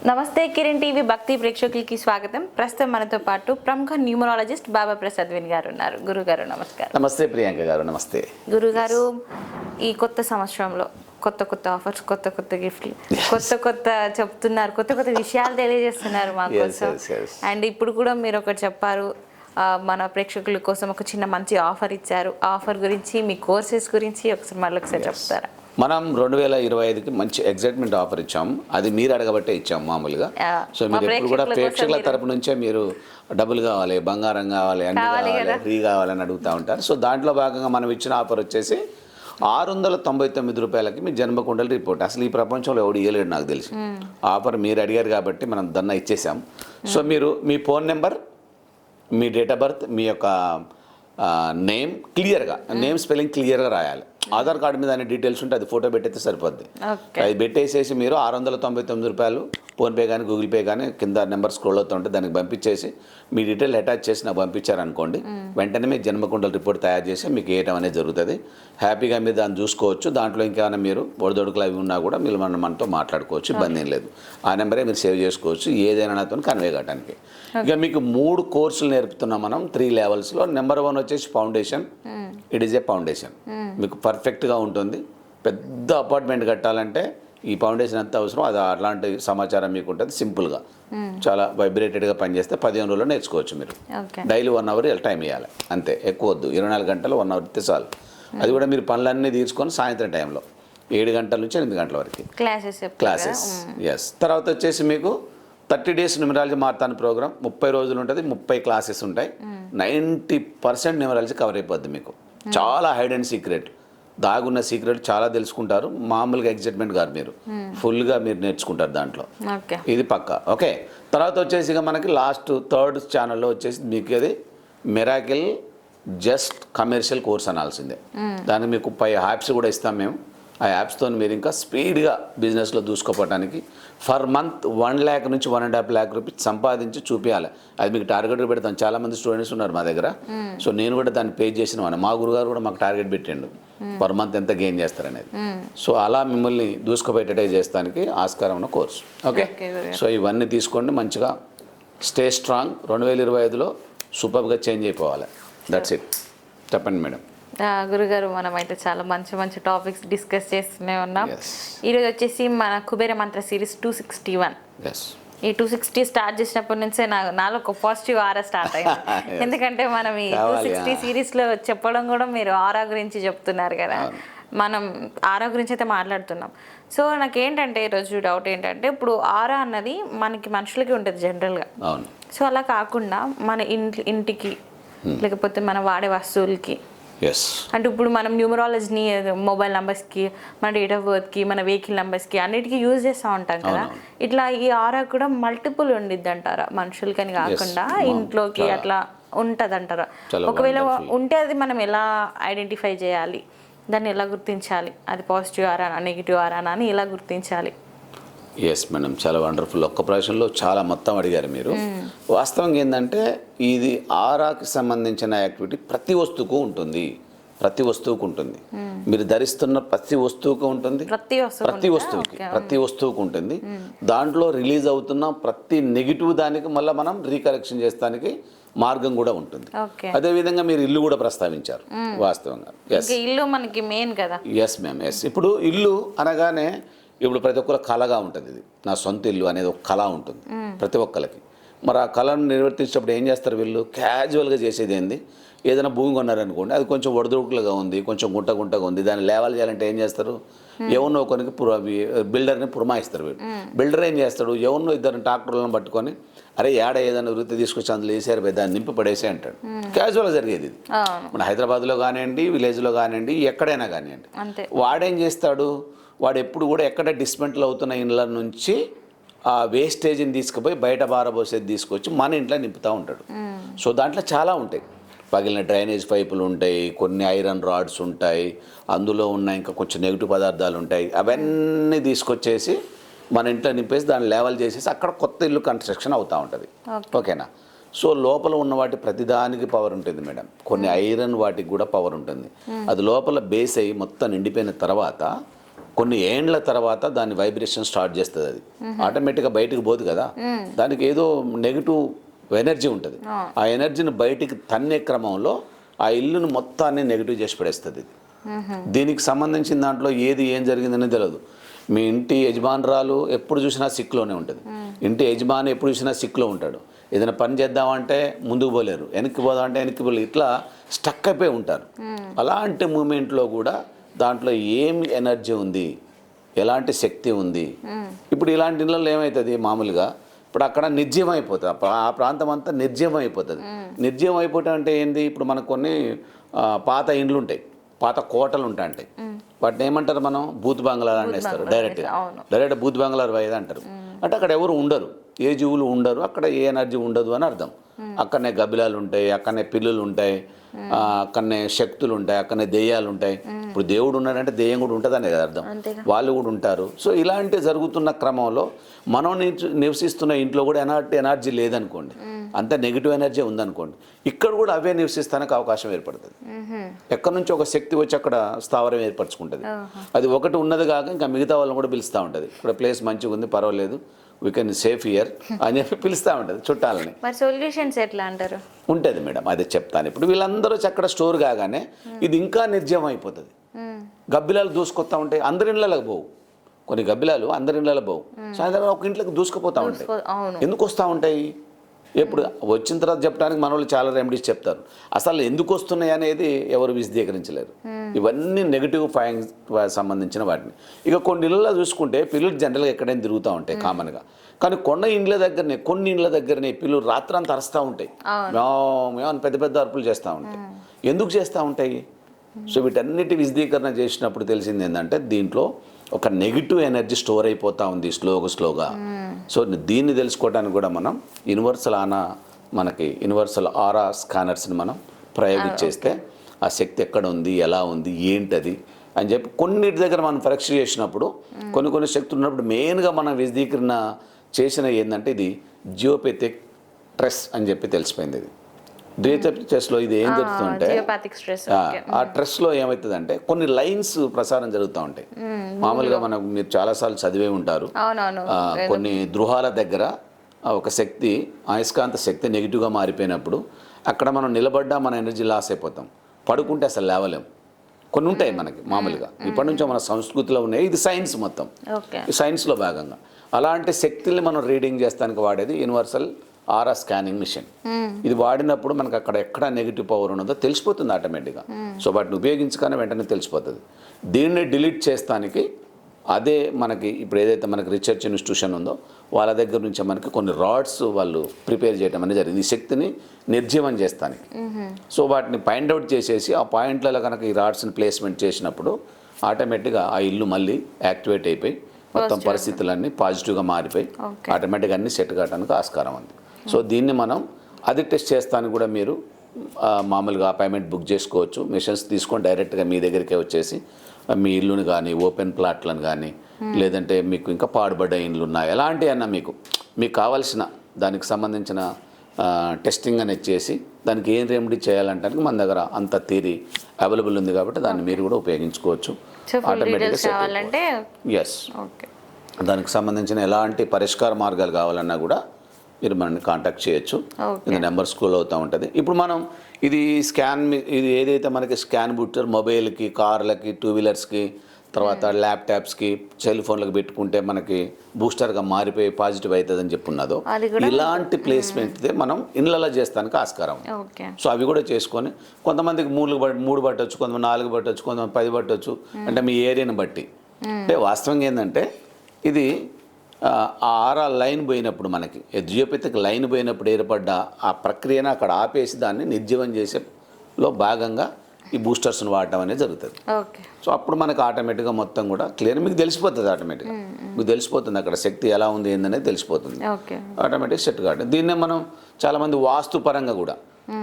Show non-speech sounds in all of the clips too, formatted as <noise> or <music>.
నమస్తే కిరణ్ టీవీ భక్తి ప్రేక్షకులకి స్వాగతం. ప్రస్తుతం మనతో పాటు ప్రముఖ న్యూమరాలజిస్ట్ బాబా ప్రసాద్ విన్ గారు ఉన్నారు. గురుగారు నమస్కారం. నమస్తే ప్రియాంక గారు నమస్తే. గురుగారు ఈ కొత్త సంవత్సరంలో కొత్త కొత్త ఆఫర్స్ కొత్త కొత్త గిఫ్ట్లు కొత్త కొత్త చెప్తున్నారు కొత్త కొత్త విషయాలు తెలియజేస్తున్నారు మా కోసం. అండ్ ఇప్పుడు కూడా మీరు ఒకటి చెప్పారు మన ప్రేక్షకుల కోసం ఒక చిన్న మంచి ఆఫర్ ఇచ్చారు. ఆఫర్ గురించి మీ కోర్సెస్ గురించి ఒకసారి మళ్ళీ ఒకసారి చెప్తారా? మనం రెండు వేల ఇరవై ఐదుకి మంచి ఎగ్జైట్మెంట్ ఆఫర్ ఇచ్చాం అది మీరు అడగబట్టే ఇచ్చాం మామూలుగా. సో మీరు ఎప్పుడు కూడా ప్రేక్షకుల తరపు నుంచే మీరు డబ్బులు కావాలి బంగారం కావాలి అన్ని కావాలి. ఫ్రీ కావాలని అడుగుతూ ఉంటారు. సో దాంట్లో భాగంగా మనం ఇచ్చిన ఆఫర్ వచ్చేసి ఆరు వందల తొంభై తొమ్మిది రూపాయలకి మీ జన్మకుండలి రిపోర్ట్ అసలు ఈ ప్రపంచంలో ఎవడు ఇవ్వలేడు నాకు తెలిసి. ఆఫర్ మీరు అడిగారు కాబట్టి మనం దన్న ఇచ్చేసాం. సో మీరు మీ ఫోన్ నెంబర్ మీ డేట్ ఆఫ్ బర్త్ మీ యొక్క నేమ్ క్లియర్గా నేమ్ స్పెల్లింగ్ క్లియర్గా రాయాలి. ఆధార్ కార్డు మీద అనే డీటెయిల్స్ ఉంటే అది ఫోటో పెట్టేస్తే సరిపోద్ది. అది పెట్టేసేసి మీరు ఆరు వందల తొంభై తొమ్మిది రూపాయలు ఫోన్పే కానీ గూగుల్ పే కానీ కింద నెంబర్ స్క్రోల్ అవుతుంటే దానికి పంపించేసి మీ డీటెయిల్ అటాచ్ చేసి నాకు పంపించారనుకోండి వెంటనే మీ జన్మకుండల రిపోర్ట్ తయారు చేసి మీకు వేయటం అనేది జరుగుతుంది. హ్యాపీగా మీరు దాన్ని చూసుకోవచ్చు. దాంట్లో ఇంకేమైనా మీరు ఒడిదొడుకులు అవి ఉన్నా కూడా మీరు మన మనతో మాట్లాడుకోవచ్చు ఇబ్బంది ఏం లేదు. ఆ నెంబరే మీరు సేవ్ చేసుకోవచ్చు ఏదైనా నాతో కన్వే కావడానికి ఇక మీకు మూడు కోర్సులు నేర్పుతున్నాం మనం త్రీ లెవెల్స్లో. నెంబర్ వన్ వచ్చేసి foundation. It is a foundation. మీకు పర్ఫెక్ట్గా ఉంటుంది. పెద్ద అపార్ట్మెంట్ కట్టాలంటే ఈ ఫౌండేషన్ ఎంత అవసరం? అది అట్లాంటి సమాచారం మీకు ఉంటుంది. సింపుల్గా. చాలా వైబ్రేటెడ్గా పనిచేస్తే పదిహేను రోజుల్లో నేర్చుకోవచ్చు మీరు. డైలీ వన్ అవర్ టైం ఇవ్వాలి అంతే. ఎక్కువ వద్దు. ఇరవై నాలుగు గంటలు వన్ అవర్ ఇస్తే చాలు. అది కూడా మీరు పనులన్నీ తీర్చుకొని సాయంత్రం టైంలో ఏడు గంటల నుంచి ఎనిమిది గంటల వరకు. క్లాసెస్ క్లాసెస్ ఎస్ తర్వాత వచ్చేసి మీకు థర్టీ డేస్ న్యూమరాలజీ మారుతాను ప్రోగ్రామ్ ముప్పై రోజులు ఉంటుంది. ముప్పై క్లాసెస్ ఉంటాయి. నైంటీ పర్సెంట్ న్యూమరాలజీ కవర్ అయిపోద్ది మీకు. చాలా హైడ్ అండ్ సీక్రెట్ దాగున్న సీక్రెట్ చాలా తెలుసుకుంటారు. మామూలుగా ఎగ్జైట్మెంట్ గారు మీరు. ఫుల్గా మీరు నేర్చుకుంటారు దాంట్లో. ఓకే. ఇది పక్క. ఓకే. తర్వాత వచ్చేసి ఇక మనకి లాస్ట్ థర్డ్ ఛానల్లో వచ్చేసి మీకు అది మెరాకిల్ జస్ట్ కమర్షియల్ కోర్స్ అనాల్సిందే. దానికి మీకు పై యాప్స్ కూడా ఇస్తాం మేము. ఆ యాప్స్తో మీరు ఇంకా స్పీడ్గా బిజినెస్లో దూసుకోపోవడానికి ఫర్ మంత్ వన్ ల్యాక్ నుంచి one and half lakh rupees సంపాదించి చూపించాలి అది మీకు టార్గెట్ పెడతాం. చాలా మంది స్టూడెంట్స్ ఉన్నారు మా దగ్గర. సో నేను కూడా దాన్ని పే చేసిన. మా గురుగారు కూడా మాకు టార్గెట్ పెట్టిండు. పర్ మంత్ ఎంత గెయిన్ చేస్తారనేది. సో అలా మిమ్మల్ని దూసుకోబెట్టడే చేస్తానికి ఆస్కారం ఉన్న కోర్సు. ఓకే. సో ఇవన్నీ తీసుకోండి మంచిగా స్టే స్ట్రాంగ్. రెండు వేల ఇరవై ఐదులో సూపర్గా చేంజ్ అయిపోవాలి. దట్స్ ఇట్ చెప్పండి మేడం. ఆ, గురుగారు మనం అయితే చాలా మంచి మంచి టాపిక్స్ డిస్కస్ చేస్తూనే ఉన్నాం. ఈరోజు వచ్చేసి మన Kubera Mantra series two sixty one. ఈ టూ సిక్స్టీ స్టార్ట్ చేసినప్పటి నుంచే నా నాలో ఒక పాజిటివ్ ఆరా స్టార్ట్ అయింది. <laughs> Yes. ఎందుకంటే మనం ఈ టూ సిక్స్టీ. సిరీస్లో చెప్పడం కూడా మీరు ఆరా గురించి చెప్తున్నారు కదా. మనం ఆరా గురించి అయితే మాట్లాడుతున్నాం. సో నాకేంటంటే ఈరోజు డౌట్ ఏంటంటే ఇప్పుడు ఆరా అన్నది మనకి మనుషులకి ఉంటుంది జనరల్గా సో అలా కాకుండా మన ఇంటి ఇంటికి లేకపోతే మనం వాడే వస్తువులకి ఎస్ అంటే ఇప్పుడు మనం న్యూమరాలజీని మొబైల్ నెంబర్స్కి మన డేట్ ఆఫ్ బర్త్కి మన వెహికల్ నెంబర్స్కి అన్నిటికీ యూజ్ చేస్తూ ఉంటాం కదా. ఇట్లా ఈ ఆరా కూడా మల్టిపుల్ ఉండిద్ది అంటారా మనుషులకని కాకుండా. ఇంట్లోకి. అట్లా ఉంటుంది అంటారా ఒకవేళ. ఉంటే అది మనం ఎలా ఐడెంటిఫై చేయాలి? దాన్ని ఎలా గుర్తించాలి? అది పాజిటివ్ ఆరానా నెగిటివ్ ఆరానా అని ఎలా గుర్తించాలి? ఎస్ మేడం చాలా వండర్ఫుల్ ఒక్క ప్రశ్నలో చాలా మొత్తం అడిగారు మీరు. వాస్తవంగా ఏంటంటే ఇది ఆరాకి సంబంధించిన యాక్టివిటీ ప్రతి వస్తువుకు ఉంటుంది. ప్రతి వస్తువుకు ఉంటుంది. మీరు ధరిస్తున్న ప్రతి వస్తువుకు ఉంటుంది. ప్రతి వస్తువు ప్రతి వస్తువుకి ప్రతి వస్తువుకు ఉంటుంది. దాంట్లో రిలీజ్ అవుతున్న ప్రతి నెగిటివ్ దానికి మళ్ళీ మనం రీకరెక్షన్ చేస్తానికి మార్గం కూడా ఉంటుంది. అదేవిధంగా మీరు ఇల్లు కూడా ప్రస్తావించారు. వాస్తవంగా. ఇల్లు మనకి మెయిన్ కదా. ఎస్ మ్యామ్ ఎస్ ఇప్పుడు ఇల్లు అనగానే ఇప్పుడు ప్రతి ఒక్కరు కళగా ఉంటుంది ఇది. నా సొంత ఇల్లు అనేది ఒక కళ ఉంటుంది ప్రతి ఒక్కరికి మరి ఆ కళను నిర్వర్తించేటప్పుడు ఏం చేస్తారు వీళ్ళు? క్యాజువల్గా చేసేది ఏంది? ఏదైనా భూమి కొన్నారనుకోండి అది కొంచెం ఒడదుడుకులుగా ఉంది కొంచెం గుంట గుంటగా ఉంది దాన్ని లేవాలి చేయాలంటే ఏం చేస్తారు? ఎవరినో ఒకరికి పుర బిల్డర్ని పురమాయిస్తారు వీళ్ళు. బిల్డర్ ఏం చేస్తాడు? ఎవరినో ఇద్దరు ట్రాక్టర్లను పట్టుకొని అరే ఏడ ఏదైనా వృత్తి తీసుకొచ్చి అందులో వేసారు దాన్ని నింపి పడేసే అంటాడు. క్యాజువల్గా జరిగేది ఇది. మన హైదరాబాద్లో కానివ్వండి విలేజ్లో కానివ్వండి ఎక్కడైనా కానివ్వండి. వాడేం చేస్తాడు? వాడు ఎప్పుడు కూడా ఎక్కడ డిస్మెంటల్ అవుతున్న ఇండ్ల నుంచి ఆ వేస్టేజ్ని తీసుకుపోయి బయట బారబోసేది తీసుకొచ్చి మన ఇంట్లో నింపుతూ ఉంటాడు. సో దాంట్లో చాలా ఉంటాయి. పగిలిన డ్రైనేజ్ పైపులు ఉంటాయి కొన్ని ఐరన్ రాడ్స్ ఉంటాయి అందులో ఉన్న ఇంకా కొంచెం నెగిటివ్ పదార్థాలు ఉంటాయి. అవన్నీ తీసుకొచ్చేసి మన ఇంట్లో నింపేసి దాన్ని లెవెల్ చేసేసి అక్కడ కొత్త ఇల్లు కన్స్ట్రక్షన్ అవుతూ ఉంటుంది. ఓకేనా? సో లోపల ఉన్న వాటి ప్రతిదానికి పవర్ ఉంటుంది మేడం. కొన్ని ఐరన్ వాటికి కూడా పవర్ ఉంటుంది. అది లోపల బేస్ అయ్యి మొత్తం నిండిపోయిన తర్వాత కొన్ని ఏండ్ల తర్వాత దాని వైబ్రేషన్ స్టార్ట్ చేస్తుంది అది. ఆటోమేటిక్గా బయటికి పోదు కదా. దానికి ఏదో నెగిటివ్ ఎనర్జీ ఉంటుంది. ఆ. ఎనర్జీని బయటికి తన్నే క్రమంలో ఆ ఇల్లును మొత్తాన్ని నెగిటివ్ చేసి పడేస్తుంది ఇది. దీనికి సంబంధించిన దాంట్లో ఏది ఏం జరిగిందని తెలియదు మీ ఇంటి యజమానురాలు ఎప్పుడు చూసినా సిక్లోనే ఉంటుంది. ఇంటి యజమాని ఎప్పుడు చూసినా సిక్లో ఉంటాడు. ఏదైనా పని చేద్దామంటే ముందుకు పోలేరు. వెనక్కి పోదామంటే వెనక్కి పోలేరు. ఇట్లా స్టక్ అయిపోయి ఉంటారు. అలాంటి మూమెంట్లో కూడా దాంట్లో ఏం ఎనర్జీ ఉంది? ఎలాంటి శక్తి ఉంది? ఇప్పుడు ఇలాంటి ఇళ్ళల్లో ఏమవుతుంది మామూలుగా? ఇప్పుడు అక్కడ నిర్జీవం అయిపోతుంది ఆ ప్రా- ఆ ప్రాంతం అంతా నిర్జీవం అయిపోతుంది నిర్జీవం అయిపోవటం అంటే ఏంది? ఇప్పుడు మనకు కొన్ని పాత ఇండ్లు ఉంటాయి పాత కోటలు ఉంటాయి వాటిని ఏమంటారు మనం? బూత్ బంగ్లాలు అనేస్తారు డైరెక్ట్ అవును. డైరెక్ట్ బూత్ బంగ్లాలు పోయేది అంటారు. అంటే అక్కడ ఎవరు ఉండరు. ఏ జీవులు ఉండరు అక్కడ ఏ ఎనర్జీ ఉండదు అని అర్థం. అక్కడనే గబిలాలు ఉంటాయి అక్కడనే పిల్లులు ఉంటాయి అక్కడనే శక్తులు ఉంటాయి అక్కడనే దెయ్యాలు ఉంటాయి ఇప్పుడు దేవుడు ఉన్నాడంటే దెయ్యం కూడా ఉంటుందనే కదా అర్థం. వాళ్ళు కూడా ఉంటారు. సో ఇలాంటి జరుగుతున్న క్రమంలో మనం నివసి- నివసిస్తున్న ఇంట్లో కూడా ఎలాంటి ఎనర్జీ లేదనుకోండి. అంత నెగిటివ్ ఎనర్జీ ఉందనుకోండి. ఇక్కడ కూడా అవే నివసిస్తానికి అవకాశం ఏర్పడుతుంది. ఎక్కడి నుంచి ఒక శక్తి వచ్చి అక్కడ స్థావరం ఏర్పరచుకుంటుంది. అది ఒకటి ఉన్నది కాక ఇంకా మిగతా వాళ్ళని కూడా పిలుస్తూ ఉంటుంది. ఇక్కడ ప్లేస్ మంచిగా ఉంది పర్వాలేదు. వీ కెన్ సేఫ్ ఇయర్ అని చెప్పి పిలుస్తూ ఉంటుంది చుట్టాలని. మరి సొల్యూషన్స్ ఎట్లా అంటారు? ఉంటుంది మేడం అదే చెప్తాను. ఇప్పుడు వీళ్ళందరూ వచ్చి అక్కడ స్టోర్ కాగానే ఇది ఇంకా నిర్జీవం అయిపోతుంది. గబ్బిలాలు దూసుకొస్తా ఉంటాయి అందరి ఇళ్ళకి పోవు. కొన్ని గబ్బిలాలు అందరి ఇళ్ళకి పోవు. సాయంత్రం ఒక ఇంట్లోకి దూసుకుపోతా ఉంటాయి. ఎందుకు వస్తూ ఉంటాయి? ఎప్పుడు వచ్చిన తర్వాత చెప్పడానికి మన వాళ్ళు చాలా రెమెడీస్ చెప్తారు. అసలు ఎందుకు వస్తున్నాయి అనేది ఎవరు విశదీకరించలేరు. ఇవన్నీ నెగిటివ్ పాయింట్స్ సంబంధించిన వాటిని. ఇక కొన్ని ఇళ్ళలో చూసుకుంటే పిల్లలు జనరల్గా ఎక్కడైనా తిరుగుతూ ఉంటాయి కామన్గా కానీ కొండ ఇండ్ల దగ్గరనే కొన్ని ఇండ్ల దగ్గరనే పిల్లలు రాత్రంతా అరుస్తూ ఉంటాయి. మ్యావ్ అని పెద్ద పెద్ద అరుపులు చేస్తూ ఉంటాయి. ఎందుకు చేస్తూ ఉంటాయి? సో వీటన్నిటి విశదీకరణ చేసినప్పుడు తెలిసింది ఏంటంటే దీంట్లో ఒక నెగిటివ్ ఎనర్జీ స్టోర్ అయిపోతూ ఉంది స్లోగా స్లోగా. సో దీన్ని తెలుసుకోవడానికి కూడా మనం యూనివర్సల్ ఆనా మనకి యూనివర్సల్ ఆరా స్కానర్స్ని మనం ప్రయోగించేస్తే ఆ శక్తి ఎక్కడ ఉంది ఎలా ఉంది ఏంటది అని చెప్పి కొన్నిటి దగ్గర మనం పరీక్ష చేసినప్పుడు కొన్ని కొన్ని శక్తులు ఉన్నప్పుడు మెయిన్గా మనం విశదీకరణ చేసిన ఏంటంటే ఇది జియోపెథిక్ ట్రెస్ అని చెప్పి తెలిసిపోయింది ఇది. జియోపెథిక్ ట్రెస్లో ఇది ఏం జరుగుతుందంటే ఆ, ట్రెస్లో ఏమవుతుందంటే కొన్ని లైన్స్ ప్రసారం జరుగుతూ ఉంటాయి. మామూలుగా మనకు మీరు చాలాసార్లు చదివే ఉంటారు. కొన్ని గృహాల దగ్గర ఒక శక్తి అయస్కాంత శక్తి నెగిటివ్గా మారిపోయినప్పుడు అక్కడ మనం నిలబడ్డా మన ఎనర్జీ లాస్ అయిపోతాం. పడుకుంటే అసలు లేవలేం. కొన్ని ఉంటాయి మనకి మామూలుగా. ఇప్పటి నుంచో మన సంస్కృతిలో ఉన్నాయి. ఇది సైన్స్ మొత్తం. సైన్స్లో భాగంగా. అలాంటి శక్తుల్ని మనం రీడింగ్ చేస్తానికి వాడేది యూనివర్సల్ ఆర్ఆ స్కానింగ్ మిషన్. ఇది వాడినప్పుడు మనకు అక్కడ ఎక్కడ నెగిటివ్ పవర్ ఉన్నదో తెలిసిపోతుంది ఆటోమేటిక్గా. సో వాటిని ఉపయోగించగానే వెంటనే తెలిసిపోతుంది. దీన్ని డిలీట్ చేస్తానికి అదే మనకి ఇప్పుడు ఏదైతే మనకి రీసెర్చ్ ఇన్స్టిట్యూషన్ ఉందో వాళ్ళ దగ్గర నుంచి మనకి కొన్ని రాడ్స్ వాళ్ళు ప్రిపేర్ చేయడం అనేది జరిగింది. ఈ శక్తిని నిర్జీవం చేస్తానికి. సో వాటిని పాయింట్ అవుట్ చేసేసి ఆ పాయింట్లలో కనుక ఈ రాడ్స్ని ప్లేస్మెంట్ చేసినప్పుడు ఆటోమేటిక్గా ఆ ఇల్లు మళ్ళీ యాక్టివేట్ అయిపోయి మొత్తం పరిస్థితులన్నీ పాజిటివ్గా మారిపోయి. ఆటోమేటిక్గా అన్ని సెట్ కావడానికి ఆస్కారం ఉంది. సో దీన్ని మనం అది టెస్ట్ చేస్తానికి కూడా మీరు మామూలుగా అపాయింట్మెంట్ బుక్ చేసుకోవచ్చు. మిషన్స్ తీసుకొని డైరెక్ట్గా మీ దగ్గరికే వచ్చేసి మీ ఇల్లుని కానీ ఓపెన్ ప్లాట్లను కానీ లేదంటే మీకు ఇంకా పాడుబడ్డ ఇండ్లు ఉన్నాయి? ఎలాంటి అన్నా మీకు మీకు కావాల్సిన దానికి సంబంధించిన టెస్టింగ్ అనేది చేసి దానికి ఏం రెమెడీ చేయాలంటానికి మన దగ్గర అంత థీరీ అవైలబుల్ ఉంది కాబట్టి దాన్ని మీరు కూడా ఉపయోగించుకోవచ్చు. కావాలంటే ఎస్ ఓకే దానికి సంబంధించిన ఎలాంటి పరిష్కార మార్గాలు కావాలన్నా కూడా మీరు మనల్ని కాంటాక్ట్ చేయొచ్చు. ఇది నెంబర్ స్కూల్ అవుతూ ఉంటుంది. ఇప్పుడు మనం ఇది స్కాన్ ఇది ఏదైతే మనకి స్కాన్ బుట్టర్ మొబైల్కి కార్లకి టూ వీలర్స్కి తర్వాత ల్యాప్టాప్స్కి సెల్ ఫోన్లకు పెట్టుకుంటే మనకి బూస్టర్గా మారిపోయి పాజిటివ్ అవుతుందని చెప్పున్నదో ఇలాంటి ప్లేస్మెంట్ మనం ఇళ్ళలో చేస్తానికి ఆస్కారం. సో అవి కూడా చేసుకొని కొంతమందికి మూడు బట్ మూడు పట్టొచ్చు కొంతమంది నాలుగు పట్టొచ్చు కొంతమంది పది పట్టొచ్చు. అంటే మీ ఏరియాని బట్టి. అంటే వాస్తవంగా ఏంటంటే ఇది ఆ, ఆ ఆరా లైన్ పోయినప్పుడు మనకి జియోపెథిక్ లైన్ పోయినప్పుడు ఏర్పడ్డ ఆ ప్రక్రియను అక్కడ ఆపేసి దాన్ని నిర్జీవం చేసేలో భాగంగా ఈ బూస్టర్స్ని వాడటం అనేది జరుగుతుంది. ఓకే. సో అప్పుడు మనకు ఆటోమేటిక్గా మొత్తం కూడా క్లియర్ మీకు తెలిసిపోతుంది ఆటోమేటిక్గా. మీకు తెలిసిపోతుంది అక్కడ శక్తి ఎలా ఉంది ఏందనేది తెలిసిపోతుంది. ఆటోమేటిక్ సెట్ కావడం. దీన్నే మనం చాలామంది వాస్తు పరంగా కూడా.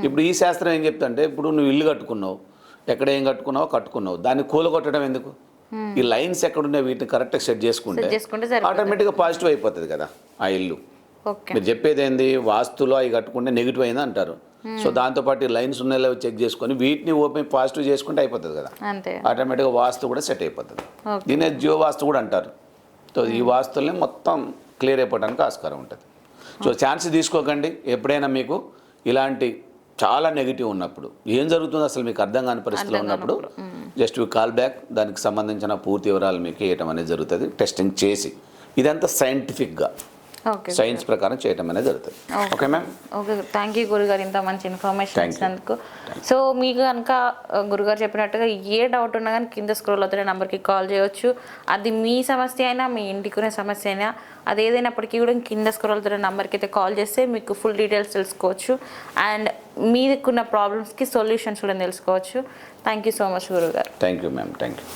ఇప్పుడు ఈ శాస్త్రం ఏం చెప్తుంటే ఇప్పుడు నువ్వు ఇల్లు కట్టుకున్నావు ఎక్కడ ఏం కట్టుకున్నావో కట్టుకున్నావు. దాన్ని కూలగొట్టడం ఎందుకు? ఈ లైన్స్ ఎక్కడున్నాయి వీటిని కరెక్ట్గా సెట్ చేసుకుంటే ఆటోమేటిక్గా పాజిటివ్ అయిపోతుంది కదా ఆ ఇల్లు. మీరు చెప్పేది ఏంది? వాస్తులో అవి కట్టుకుంటే నెగిటివ్ అయింది అంటారు. సో దాంతోపాటు లైన్స్ ఉన్నాయో చెక్ చేసుకొని వీటిని ఓపెన్ పాజిటివ్ చేసుకుంటే అయిపోతుంది కదా. ఆటోమేటిక్గా వాస్తు కూడా సెట్ అయిపోతుంది. దీనే జియో వాస్తు కూడా అంటారు. సో ఈ వాస్తుల్ని మొత్తం క్లియర్ అయిపోవడానికి ఆస్కారం ఉంటుంది. సో ఛాన్స్ తీసుకోకండి. ఎప్పుడైనా మీకు ఇలాంటి చాలా నెగిటివ్ ఉన్నప్పుడు. ఏం జరుగుతుందో అసలు మీకు అర్థం కాని పరిస్థితిలో ఉన్నప్పుడు జస్ట్ యూ కాల్ బ్యాక్ దానికి సంబంధించిన పూర్తి వివరాలు మీకు ఇవ్వటం అనేది జరుగుతుంది టెస్టింగ్ చేసి. ఇదంతా సైంటిఫిక్గా సైన్స్ ప్రకారం చేయటం అనేది జరుగుతుంది. Okay. Ma'am? Okay thank you గురుగారు ఇంత మంచి ఇన్ఫర్మేషన్. ఇచ్చినందుకు. సో మీకు కనుక గురుగారు చెప్పినట్టుగా ఏ డౌట్ ఉన్నా కానీ కింద స్క్రోల్ అవుతున్న నెంబర్కి కాల్ చేయొచ్చు. అది మీ సమస్య అయినా మీ ఇంటికి ఉన్న సమస్య అయినా అది ఏదైనప్పటికీ కూడా కింద స్క్రోల్ అవుతున్న నెంబర్కి అయితే కాల్ చేస్తే మీకు ఫుల్ డీటెయిల్స్ తెలుసుకోవచ్చు. అండ్ మీకున్న ప్రాబ్లమ్స్కి సొల్యూషన్స్ కూడా తెలుసుకోవచ్చు. థ్యాంక్ యూ సో మచ్ గురుగారు. Thank you ma'am thank you